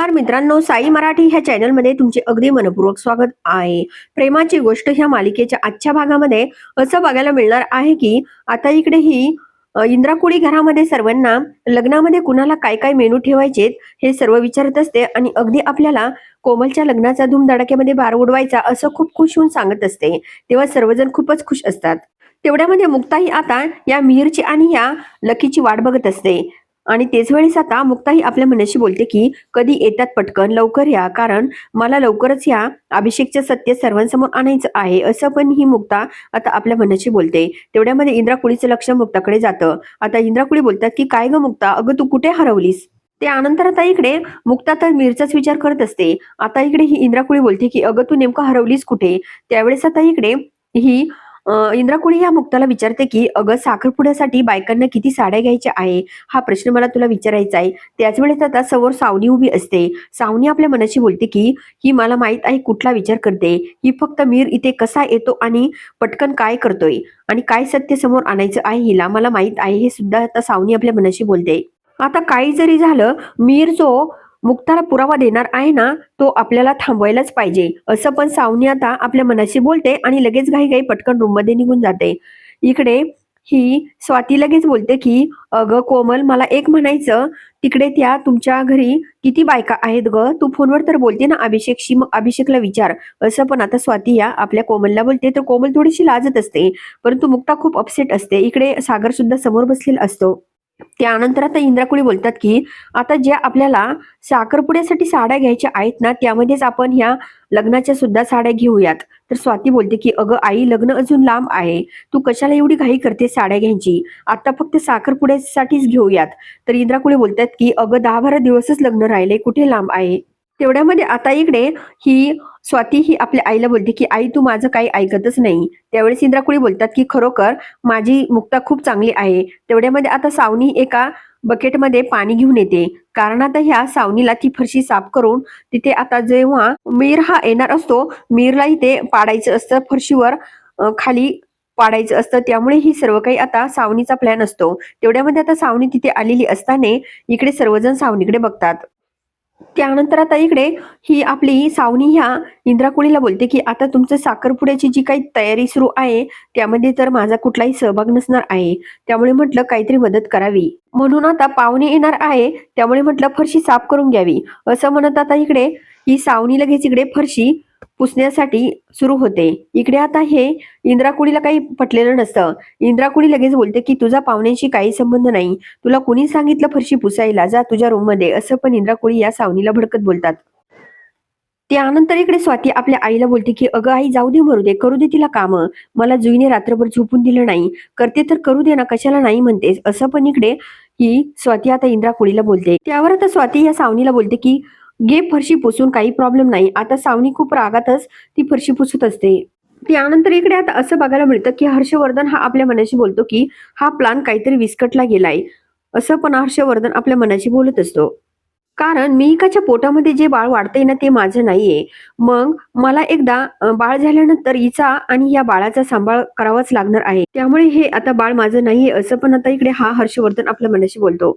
नमस्कार मित्रांनो साई मराठी ह्या चॅनलमध्ये तुमचे अगदी मनपूर्वक स्वागत आहे. प्रेमाची गोष्ट ह्या मालिकेच्या आजच्या भागामध्ये असं बघायला मिळणार आहे की आता इकडे ही इंद्राकुळी घरामध्ये सर्वांना लग्नामध्ये कुणाला काय काय मेनू ठेवायचेत हे सर्व विचारत असते आणि अगदी आपल्याला कोमलच्या लग्नाचा धूमधडाक्यामध्ये बार उडवायचा असं खूप खुश होऊन सांगत असते. तेव्हा सर्वजण खूपच खुश असतात. तेवढ्यामध्ये मुक्ताही आता या मिहीरची आणि या लकीची वाट बघत असते. आणि तेच वेळेस आता मुक्ताही आपल्या मनाशी बोलते की कधी येतात पटकन? लवकर या. कारण मला लवकरच या अभिषेकचं सत्य सर्वांसमोर आणायचं आहे. असं पण ही मुक्ता आता आपल्या मनाशी बोलते. तेवढ्यामध्ये इंद्राकुळीचं लक्ष मुक्ताकडे जातं. आता इंद्राकुळी बोलतात की काय ग मुक्ता? अगं तू कुठे हरवलीस? ते अनंतर आता इकडे मुक्ता तर मीरचाच विचार करत असते. आता इकडे ही इंद्राकुळी बोलते की अगं तू नेमकं हरवलीस कुठे? त्यावेळेस आता इकडे ही इंद्राकुळी या मुक्ताला विचारते की अगं साखरपुड्यासाठी बायकांना किती साड्या घ्यायच्या आहे? हा प्रश्न मला तुला विचारायचा आहे. त्याच वेळेस आता समोर सावनी उभी असते. सावनी आपल्या मनाशी बोलते की ही मला माहीत आहे कुठला विचार करते? ही फक्त मीर इथे कसा येतो आणि पटकन काय करतोय? आणि काय सत्य समोर आणायचं आहे हिला मला माहीत आहे हे सुद्धा आता सावनी आपल्या मनाशी बोलते. आता काही जरी झालं मीर जो मुक्ताला पुरावा देणार आहे ना तो आपल्याला थांबवायलाच पाहिजे. असं पण सावनी आता आपल्या मनाशी बोलते आणि लगेच घाई घाई पटकन रूममध्ये निघून जाते. इकडे ही स्वाती लगेच बोलते की अगं कोमल मला एक म्हणायचं. तिकडे त्या तुमच्या घरी किती बायका आहेत ग? तू फोनवर तर बोलते ना अभिषेकशी मग अभिषेकला विचार. असं पण आता स्वाती या आपल्या कोमलला बोलते. तर कोमल थोडीशी लाजत असते परंतु मुक्ता खूप अपसेट असते. इकडे सागर सुद्धा समोर बसलेला असतो. त्यानंतर आता इंद्राकुळी बोलतात की आता ज्या आपल्याला साखरपुड्यासाठी साड्या घ्यायच्या आहेत ना त्यामध्येच आपण ह्या लग्नाच्या सुद्धा साड्या घेऊयात. तर स्वाती बोलते की अगं आई लग्न अजून लांब आहे. तू कशाला एवढी घाई करते साड्या घ्यायची? आता फक्त साखरपुड्यासाठीच घेऊयात. तर इंद्राकुळे बोलतात की अगं दहा बारा दिवसच लग्न राहिले. कुठे लांब आहे? तेवढ्यामध्ये आता इकडे ही स्वाती ही आपल्या आईला बोलते की आई तू माझं काही ऐकतच नाही. त्यावेळेस इंद्राकुळी बोलतात की खरोखर माझी मुक्ता खूप चांगली आहे. तेवढ्यामध्ये आता सावनी एका बकेटमध्ये पाणी घेऊन येते. कारण आता ह्या सावनीला ती फरशी साफ करून तिथे आता जेव्हा मीर हा येणार असतो मीरलाही ते पाडायचं असतं फरशीवर खाली पाडायचं असतं. त्यामुळे ही सर्व काही आता सावनीचा प्लॅन असतो. तेवढ्यामध्ये आता सावनी तिथे आलेली असताना इकडे सर्वजण सावनीकडे बघतात. त्यानंतर आता इकडे ही आपली सावनी ह्या इंद्राकुळीला बोलते की आता तुमचं साखरपुड्याची जी काही तयारी सुरू आहे त्यामध्ये तर माझा कुठलाही सहभाग नसणार आहे. त्यामुळे म्हटलं काहीतरी मदत करावी. म्हणून आता पाहुणे येणार आहे त्यामुळे म्हटलं फरशी साफ करून घ्यावी. असं म्हणत आता इकडे ही सावनी लगेच इकडे फरशी पुसण्यासाठी सुरू होते. इकडे आता हे इंद्राकुडीला काही पटलेलं नसतं. इंद्राकुडी लगेच बोलते की तुझा पाहुण्यांशी काही संबंध नाही. तुला कुणी सांगितलं फरशी पुसायला? जा तुझ्या रूममध्ये. असं पण इंद्राकुळी या सावनीला भडकत बोलतात. त्यानंतर इकडे स्वाती आपल्या आईला बोलते की अगं आई जाऊ दे मरू दे. करू दे तिला काम. मला जुईने रात्रभर झोपून दिलं नाही. करते तर करू दे ना. कशाला नाही म्हणतेस? असं पण इकडे ही स्वाती आता इंद्राकुळीला बोलते. त्यावर आता स्वाती या सावनीला बोलते की गे फरशी पुसून काही प्रॉब्लेम नाही. आता सावनी खूप रागातच ती फरशी पुसत असते. त्यानंतर इकडे आता असं बघायला मिळतं की हर्षवर्धन हा आपल्या मनाशी बोलतो की हा प्लान काहीतरी विस्कटला गेलाय. असं पण हर्षवर्धन आपल्या मनाशी बोलत असतो. कारण मिहिकाच्या पोटामध्ये जे बाळ वाढतंय ना ते माझं नाहीये. मग मला एकदा बाळ झाल्यानंतर हिचा आणि या बाळाचा सांभाळ करावाच लागणार आहे. त्यामुळे हे आता बाळ माझं नाहीये असं पण आता इकडे हा हर्षवर्धन आपल्या मनाशी बोलतो.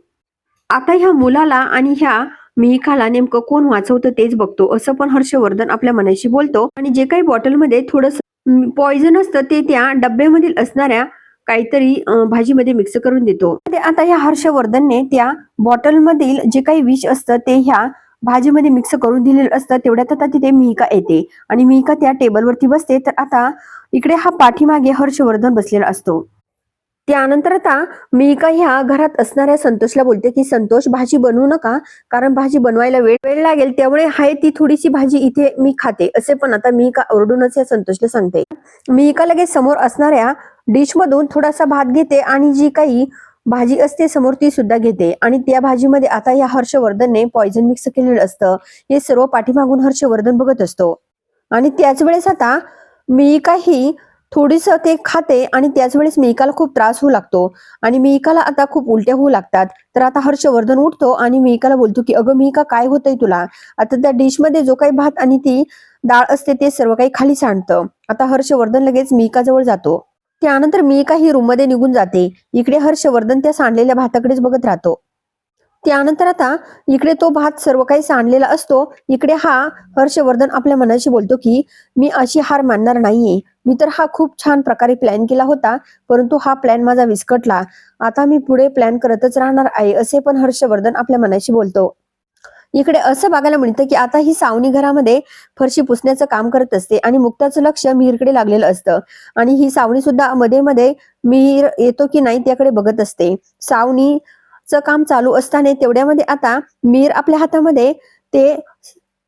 आता ह्या मुलाला आणि ह्या मिहिकाला नेमकं कोण वाचवतं तेच बघतो. असं पण हर्षवर्धन आपल्या मनाशी बोलतो. आणि जे काही बॉटलमध्ये थोडस पॉइझन असतं ते त्या डब्यामधील असणाऱ्या काहीतरी भाजीमध्ये मिक्स करून देतो. आता ह्या हर्षवर्धनने त्या बॉटलमधील जे काही विष असतं ते ह्या भाजीमध्ये मिक्स करून दिलेलं असतं. तेवढ्यात आता तिथे मिहिका येते. आणि मिहिका त्या टेबलवरती बसते. तर आता इकडे हा पाठीमागे हर्षवर्धन बसलेला असतो. त्यानंतर आता मिहिका ह्या घरात असणाऱ्या संतोषला बोलते की संतोष भाजी बनवू नका कारण भाजी बनवायला वेळ वेळ लागेल त्यामुळे हाय ती थोडीशी भाजी इथे मी खाते. असे पण आता मिहिका ओरडूनच या संतोषला सांगते. मिहिका लगेच समोर असणाऱ्या डिश मधून थोडासा भात घेते आणि जी काही भाजी असते समोर ती सुद्धा घेते. आणि त्या भाजीमध्ये आता या हर्षवर्धनने पॉइझन मिक्स केलेलं असतं. हे सर्व पाठीमागून हर्षवर्धन बघत असतो. आणि त्याच वेळेस आता मी ही थोडीस ते खाते आणि त्याच वेळेस मिहिकाला खूप त्रास होऊ लागतो. आणि मिहिकाला आता खूप उलट्या होऊ लागतात. तर आता हर्षवर्धन उठतो आणि मिहिकाला बोलतो की अगं मिहिका काय होतंय तुला? आता त्या डिशमध्ये जो काही भात आणि ती डाळ असते ते सर्व काही खाली सांडतं आता हर्षवर्धन लगेच मिहिका जवळ जातो. त्यानंतर मिहिका ही रूममध्ये निघून जाते. इकडे हर्षवर्धन त्या सांडलेल्या भाताकडेच बघत राहतो. त्यानंतर आता इकडे तो भात सर्व काही सांडलेला असतो. इकडे हा हर्षवर्धन आपल्या मनाशी बोलतो की मी अशी हार मानणार नाहीये. मी तर हा खूप छान प्रकारे प्लॅन केला होता परंतु हा प्लॅन माझा विस्कटला. आता मी पुढे प्लॅन करतच राहणार आहे असे पण हर्षवर्धन आपल्या मनाशी बोलतो. इकडे असं बघायला मिळतं की आता ही सावनी घरामध्ये फरशी पुसण्याचं काम करत असते आणि मुक्ताचं लक्ष मिहीरकडे लागलेलं असतं. आणि ही सावनी सुद्धा मध्ये मध्ये मिहीर येतो की नाही त्याकडे बघत असते. सावनी च काम चालू असताना तेवढ्यामध्ये आता मीर आपल्या हातामध्ये ते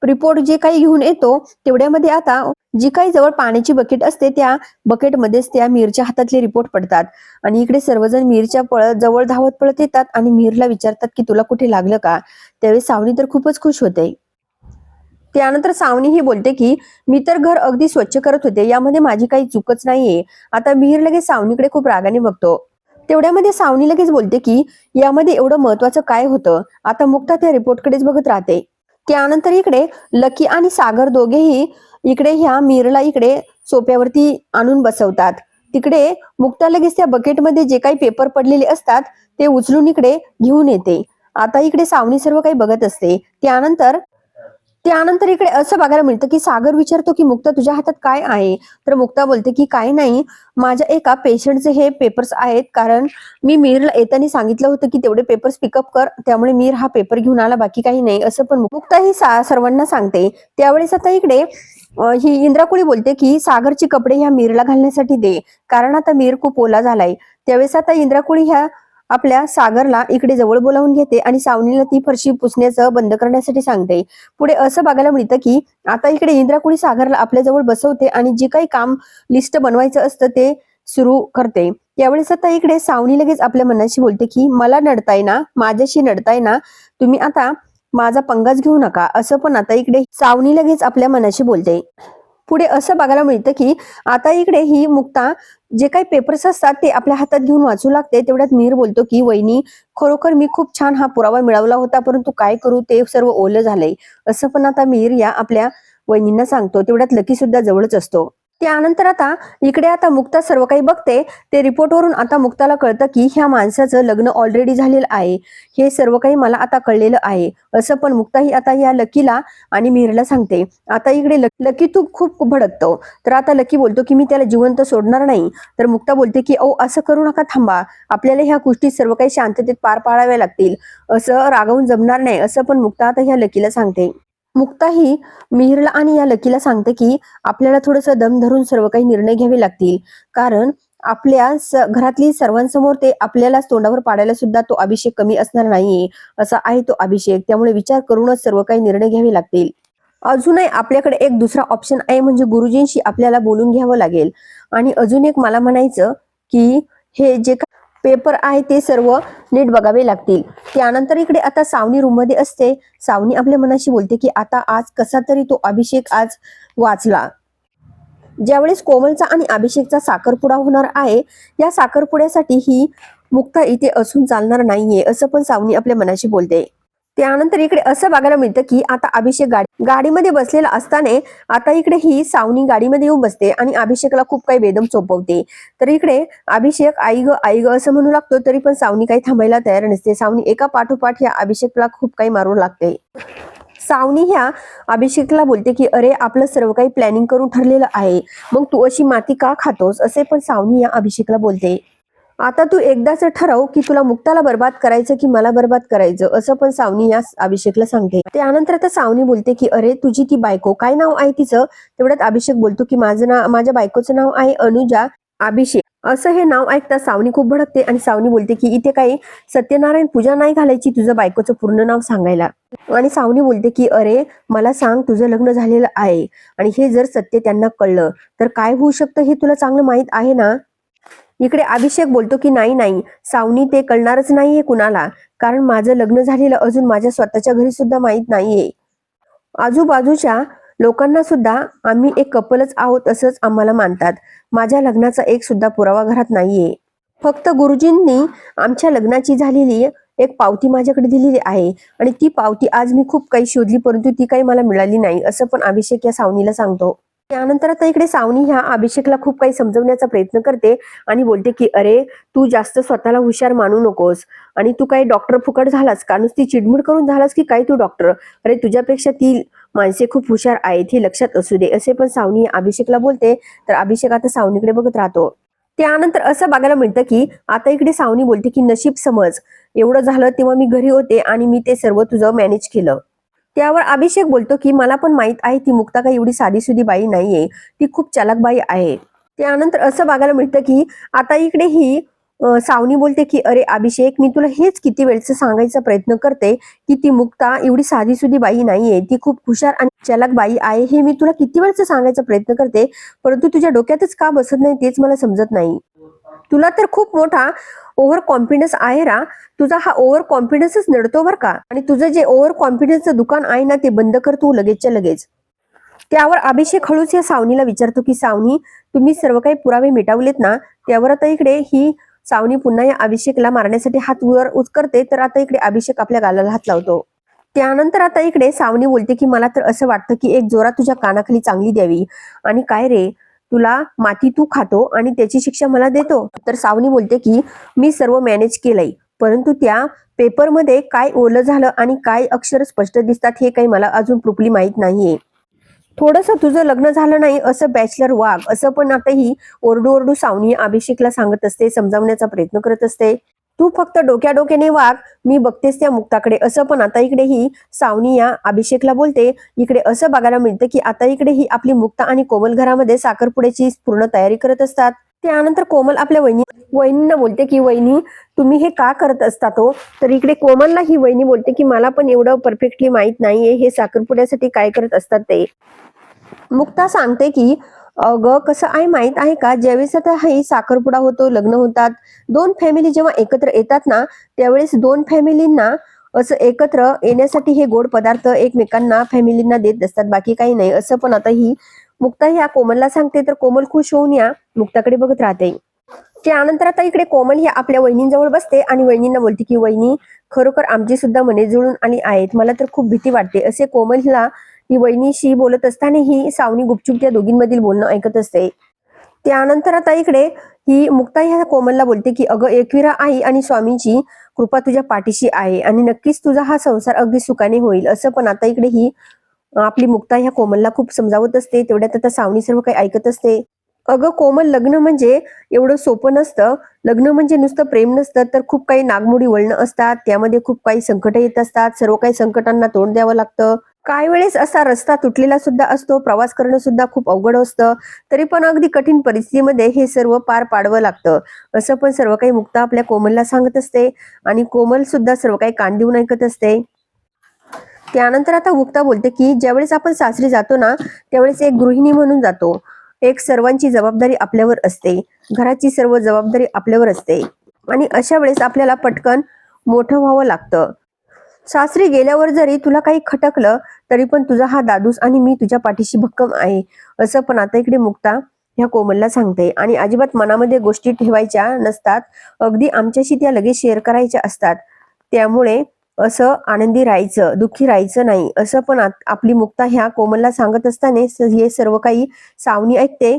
रिपोर्ट जे काही घेऊन येतो तेवढ्यामध्ये आता जी काही जवळ पाण्याची बकेट असते त्या बकेटमध्येच त्या मीरच्या हातातले रिपोर्ट पडतात. आणि इकडे सर्वजण मीरच्या पळत जवळ धावत पळत येतात आणि मीरला विचारतात की तुला कुठे लागलं का? त्यावेळी सावनी तर खूपच खुश होते. त्यानंतर सावनी ही बोलते की मी तर घर अगदी स्वच्छ करत होते यामध्ये माझी काही चूकच नाहीये. आता मीर लगेच सावनीकडे खूप रागाने बघतो. तेवढ्यामध्ये सावनी लगेच बोलते की यामध्ये एवढं महत्वाचं काय होतं? आता मुक्ता त्या रिपोर्टकडेच बघत राहते. त्यानंतर इकडे लकी आणि सागर दोघेही इकडे ह्या मीरला इकडे सोप्यावरती आणून बसवतात. तिकडे मुक्ता लगेच त्या बकेटमध्ये जे काही पेपर पडलेले असतात ते उचलून इकडे घेऊन येते. आता इकडे सावनी सर्व काही बघत असते. त्यानंतर त्यानंतर इकडे असं बघायला मिळतं की सागर विचारतो की मुक्ता तुझ्या हातात काय आहे? तर मुक्ता बोलते की काय नाही. माझ्या एका पेशंटचे हे पेपर्स आहेत. कारण मी मीरला येताना सांगितलं होतं की तेवढे पेपर्स पिकअप कर. त्यामुळे मीर हा पेपर घेऊन आला. बाकी काही नाही. असं पण मुक्ता ही सा- सर्वांना सांगते. त्यावेळेस आता इकडे ही इंद्राकुळी बोलते की सागरचे कपडे ह्या मीरला घालण्यासाठी दे. कारण आता मीर खूप ओला झालाय. त्यावेळेस आता इंद्राकुळी ह्या आपल्या सागरला इकडे जवळ बोलावून घेते आणि सावनीला ती फरशी पुसण्याचं बंद करण्यासाठी सांगते. पुढे असं बघायला मिळतं की आता इकडे इंद्राकुळी सागरला आपल्या जवळ बसवते आणि जे काही काम लिस्ट बनवायचं असतं ते सुरू करते. त्यावेळेस आता इकडे सावनी लगेच आपल्या मनाशी बोलते की मला नडताय ना माझ्याशी नडताय ना तुम्ही आता माझा पंगाच घेऊ नका. असं पण आता इकडे सावनी लगेच आपल्या मनाशी बोलते. पुढे असं बघायला मिळतं की आता इकडे ही मुक्ता जे काही पेपर्स असतात ते आपल्या हातात घेऊन वाचू लागते. तेवढ्यात मीर बोलतो की वहिनी खरोखर मी खूप छान हा पुरावा मिळवला होता परंतु काय करू? ते सर्व ओलं झालंय. असं पण आता मीर या आपल्या वहिनींना सांगतो. तेवढ्यात लकी सुद्धा जवळच असतो. त्यानंतर आता इकडे आता मुक्ता सर्व काही बघते ते रिपोर्टवरून आता मुक्ताला कळतं की ह्या माणसाचं लग्न ऑलरेडी झालेलं आहे. हे सर्व काही मला आता कळलेलं आहे. असं पण मुक्ता ही आता या लकीला आणि मिहिरला सांगते आता इकडे लकी तू खूप भडकतो. तर आता लकी बोलतो की मी त्याला जिवंत सोडणार नाही. तर मुक्ता बोलते की ओ असं करू नका थांबा. आपल्याला ह्या गोष्टी सर्व काही शांततेत पार पाडाव्या लागतील. असं रागावून जमणार नाही. असं पण मुक्ता आता ह्या लकीला सांगते. मुक्ताही मिहिरला आणि या लकीला सांगते की आपल्याला थोडंसं दम धरून सर्व काही निर्णय घ्यावे लागतील. कारण आपल्या घरातली सर्वांसमोर ते आपल्याला तोंडावर पाडायला सुद्धा तो अभिषेक कमी असणार नाहीये असा आहे तो अभिषेक. त्यामुळे विचार करूनच सर्व काही निर्णय घ्यावे लागतील. अजूनही आपल्याकडे एक दुसरा ऑप्शन आहे म्हणजे गुरुजींशी आपल्याला बोलून घ्यावं लागेल. आणि अजून एक मला म्हणायचं की हे जे काही पेपर आहे ते सर्व नीट बघावे लागतील. त्यानंतर इकडे आता सावनी रूममध्ये असते. सावनी आपल्या मनाशी बोलते की आता आज कसा तरी तो अभिषेक आज वाचला. ज्यावेळेस कोमलचा आणि अभिषेकचा साखरपुडा होणार आहे या साखरपुड्यासाठी ही मुक्ता इथे असून चालणार नाहीये असं पण सावनी आपल्या मनाशी बोलते. त्यानंतर इकडे असं बघायला मिळतं की आता अभिषेक गाडी गाडीमध्ये बसलेला असताना आता इकडे ही सावनी गाडीमध्ये येऊन बसते आणि अभिषेकला खूप काही बेदम सोपवते. तर इकडे अभिषेक आई ग आई ग असं म्हणू लागतो तरी पण सावनी काही थांबायला तयार नसते. सावनी एका पाठोपाठ या अभिषेकला खूप काही मारू लागते. सावनी ह्या अभिषेकला बोलते की अरे आपलं सर्व काही प्लॅनिंग करून ठरलेलं आहे. मग तू अशी माती का खातोस? असे पण सावनी या अभिषेकला बोलते. आता तू एकदाच ठरव की तुला मुक्ताला बर्बाद करायचं की मला बर्बाद करायचं असं पण सावनी या अभिषेकला सांगते. त्यानंतर आता सावनी बोलते की अरे तुझी ती बायको काय नाव आहे तिचं? तेवढ्यात अभिषेक बोलतो की माझं नाव माझ्या बायकोचं नाव आहे अनुजा अभिषेक. असं हे नाव ऐकता सावनी खूप भडकते आणि सावनी बोलते की इथे काही सत्यनारायण पूजा नाही घालायची तुझं बायकोचं पूर्ण नाव सांगायला. आणि सावनी बोलते की अरे मला सांग तुझं लग्न झालेलं आहे आणि हे जर सत्य त्यांना कळलं तर काय होऊ शकतं हे तुला चांगलं माहीत आहे ना? इकडे अभिषेक बोलतो की नाही नाही सावनी ते कळणारच नाहीये कुणाला. कारण माझं लग्न झालेलं अजून माझ्या स्वतःच्या घरी सुद्धा माहीत नाहीये. आजूबाजूच्या लोकांना सुद्धा आम्ही एक कपलच आहोत असंच आम्हाला मानतात. माझ्या लग्नाचा एक सुद्धा पुरावा घरात नाहीये. फक्त गुरुजींनी आमच्या लग्नाची झालेली एक पावती माझ्याकडे दिलेली आहे आणि ती पावती आज मी खूप काही शोधली परंतु ती काही मला मिळाली नाही असं पण अभिषेक या सावनीला सांगतो. त्यानंतर आता इकडे सावनी ह्या अभिषेकला खूप काही समजवण्याचा प्रयत्न करते आणि बोलते की अरे तू जास्त स्वतःला हुशार मानू नकोस आणि तू काही डॉक्टर फुकट झालास का? नुसती चिडमुड करून झालास की काय तू डॉक्टर? अरे तुझ्यापेक्षा ती माणसे खूप हुशार आहेत हे लक्षात असू दे. असे पण सावनी अभिषेकला बोलते. तर अभिषेक आता सावनीकडे बघत राहतो. त्यानंतर असं बघायला मिळतं की आता इकडे सावनी बोलते की नशीब समज. एवढं झालं तेव्हा मी घरी होते आणि मी ते सर्व तुझं मॅनेज केलं. त्यावर अभिषेक बोलतो की मला पण माहीत आहे ती मुक्ता काही एवढी साधीसुधी बाई नाहीये. ती खूप चालक बाई आहे. त्यानंतर असं बघायला मिळतं की आता इकडे ही सावनी बोलते की अरे अभिषेक मी तुला हेच किती वेळचं सांगायचा प्रयत्न करते की ती मुक्ता एवढी साधीसुधी बाई नाहीये. ती खूप हुशार आणि चलक बाई आहे. हे मी तुला किती वेळचं सांगायचा प्रयत्न करते परंतु तुझ्या डोक्यातच का बसत नाही तेच मला समजत नाही. तुला तर खूप मोठा ओव्हर कॉन्फिडन्स आहे रा. तुझा हा ओव्हर कॉन्फिडन्सच नडतो बर का? आणि तुझं जे ओव्हर कॉन्फिडन्सचं दुकान आहे ना ते बंद कर तू लगेचच्या लगेच. त्यावर अभिषेक हळूच या सावनीला विचारतो की सावनी तुम्ही सर्व काही पुरावे मिटवलेत ना? त्यावर आता इकडे ही सावनी पुन्हा या अभिषेकला मारण्यासाठी हात वर उचकरते तर आता इकडे अभिषेक आपल्या गालाला हात लावतो. त्यानंतर आता इकडे सावनी बोलते की मला तर असं वाटतं की एक जोरा तुझ्या कानाखाली चांगली द्यावी. आणि काय रे? तुला माती तू खातो आणि त्याची शिक्षा मला देतो. तर सावनी बोलते की मी सर्व मॅनेज केलंय. परंतु त्या पेपरमध्ये काय ओलं झालं आणि काय अक्षर स्पष्ट दिसतात हे काही मला अजून प्रुपली माहीत नाहीये. थोडस तुझं लग्न झालं नाही असं बॅचलर वाघ असं पण आताही ओरडू ओरडू सावनी अभिषेकला सांगत असते समजावण्याचा प्रयत्न करत असते. तू फक्त डोक्या डोक्याने वाघ मी बघतेस त्या मुक्ताकडे. असं पण आता इकडे ही सावनी या अभिषेकला बोलते. इकडे असं बघायला मिळतं की आता इकडे ही आपली मुक्ता आणि कोमल घरामध्ये साखरपुड्याची पूर्ण तयारी करत असतात. त्यानंतर कोमल आपल्या वहिनी वहिनींना बोलते की वहिनी तुम्ही हे का करत असता तो? तर इकडे कोमलला ही वहिनी बोलते की मला पण एवढं परफेक्टली माहीत नाहीये हे साखरपुड्यासाठी काय करत असतात ते? मुक्ता सांगते की अगं कसं आहे माहीत आहे का? ज्यावेळेस आता हे साखरपुडा होतो लग्न होतात दोन फॅमिली जेव्हा एकत्र येतात ना त्यावेळेस दोन फॅमिलींना असं एकत्र येण्यासाठी हे गोड पदार्थ एकमेकांना फॅमिलींना देत असतात बाकी काही नाही. असं पण आता ही मुक्ता ह्या कोमलला सांगते तर कोमल खुश होऊन या. मुक्ताकडे बघत राहते. त्यानंतर आता इकडे कोमल ही आपल्या वहिनींजवळ बसते आणि वहिनींना बोलते की वहिनी खरोखर आमची सुद्धा मने जुळून आणि आहेत. मला तर खूप भीती वाटते. असे कोमलला ही वहिनीशी बोलत असताना ही सावनी गुपचूप त्या दोघींमधील बोलणं ऐकत असते. त्यानंतर आता इकडे ही मुक्ता ह्या कोमलला बोलते की अगं एकविरा आई आणि स्वामींची कृपा तुझ्या पाठीशी आहे आणि नक्कीच तुझा हा संसार अगदी सुखाने होईल. असं पण आता इकडे ही आपली मुक्ता ह्या कोमलला खूप समजावत असते. तेवढ्यात आता सावनी सर्व काही ऐकत असते. अगं कोमल लग्न म्हणजे एवढं सोपं नसतं. लग्न म्हणजे नुसतं प्रेम नसतं तर खूप काही नागमोडी वळणं असतात. त्यामध्ये खूप काही संकट येत असतात. सर्व काही संकटांना तोंड द्यावं लागतं. काही वेळेस असा रस्ता तुटलेला सुद्धा असतो प्रवास करणं सुद्धा खूप अवघड असतं. तरी पण अगदी कठीण परिस्थितीमध्ये हे सर्व पार पाडवं लागतं. असं पण सर्व काही मुक्ता आपल्या कोमलला सांगत असते आणि कोमल सुद्धा सर्व काही कान देऊन ऐकत असते. त्यानंतर आता मुक्ता बोलते की ज्यावेळेस आपण सासरी जातो ना त्यावेळेस एक गृहिणी म्हणून जातो. एक सर्वांची जबाबदारी आपल्यावर असते. घराची सर्व जबाबदारी आपल्यावर असते. आणि अशा वेळेस आपल्याला पटकन मोठं व्हावं लागतं. सासरी गेल्यावर जरी तुला काही खटकलं तरी पण तुझा हा दादूस आणि मी तुझ्या पाठीशी भक्कम आहे. असं पण आता इकडे मुक्ता ह्या कोमलला सांगते. आणि अजिबात मनामध्ये गोष्टी ठेवायच्या नसतात. अगदी आमच्याशी त्या लगेच शेअर करायच्या असतात. त्यामुळे असं आनंदी राहायचं दुःखी राहायचं नाही. असं पण आपली मुक्ता ह्या कोमलला सांगत असताना हे सर्व काही सावनी ऐकते.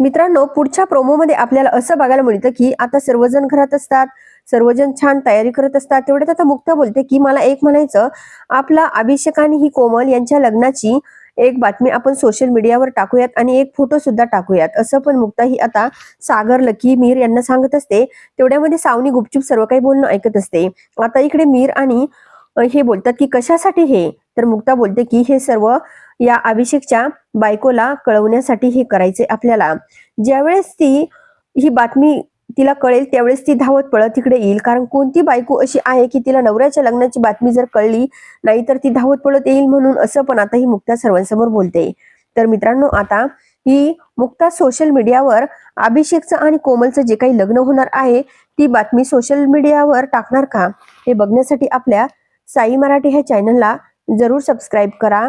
मित्रांनो पुढच्या प्रोमोमध्ये आपल्याला असं बघायला मिळतं की आता सर्वजण घरात असतात सर्वजण छान तयारी करत असतात. तेवढ्यात आता मुक्ता बोलते की मला एक म्हणायचं आपला अभिषेक आणि ही कोमल यांच्या लग्नाची एक बातमी आपण सोशल मीडियावर टाकूयात आणि एक फोटो सुद्धा टाकूयात. असं पण मुक्ता ही आता सागर लकी मीर यांना सांगत असते. तेवढ्यामध्ये सावनी गुपचूप सर्व काही बोलणं ऐकत असते. आता इकडे मीर आणि हे बोलतात की कशासाठी हे? तर मुक्ता बोलते की हे सर्व या अभिषेकच्या बायकोला कळवण्यासाठी हे करायचे आपल्याला. ज्यावेळेस ती ही बातमी तिला कळेल त्यावेळेस ती धावत पळत तिकडे येईल. कारण कोणती बायको अशी आहे की तिला नवऱ्याच्या लग्नाची बातमी जर कळली नाही तर ती धावत पळत येईल म्हणून असं पण आता ही मुक्ता सर्वांसमोर बोलते. तर मित्रांनो आता ही मुक्ता सोशल मीडियावर अभिषेकचं आणि कोमलचं जे काही लग्न होणार आहे ती बातमी सोशल मीडियावर टाकणार का? हे बघण्यासाठी आपल्या साई मराठी ह्या चॅनलला जरूर सबस्क्राईब करा.